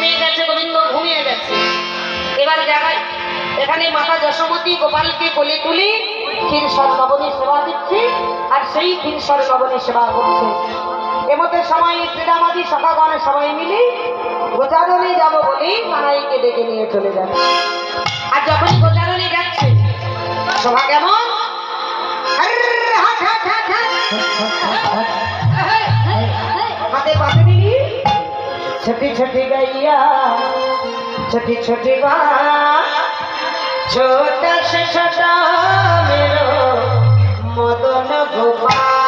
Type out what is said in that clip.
ঘুমিয়ে গেছে গোবিন্দ ঘুমিয়ে গেছে। এবার জায়গায় এখানে মাতা যশোমতী গোপালকে কোলে তুলি ক্ষীরসর নবনী সেবা দিচ্ছে আর সেই ক্ষীরসর নবনী সেবা করছে। এমতে সময় শ্রীরামাদি সখাগণ সবাই মিলে গোচারণে যাব বলেই কানাইকে ডেকে নিয়ে চলে যাবে। আর যখন গোচারণে যাচ্ছে সভা কেমন? আর্র, হাট, হাট, হাট, ছোটি ছোটি গাইয়া ছোটি ছোটি বা ছোটা সে ছোটা মেরো মদন গোপাল।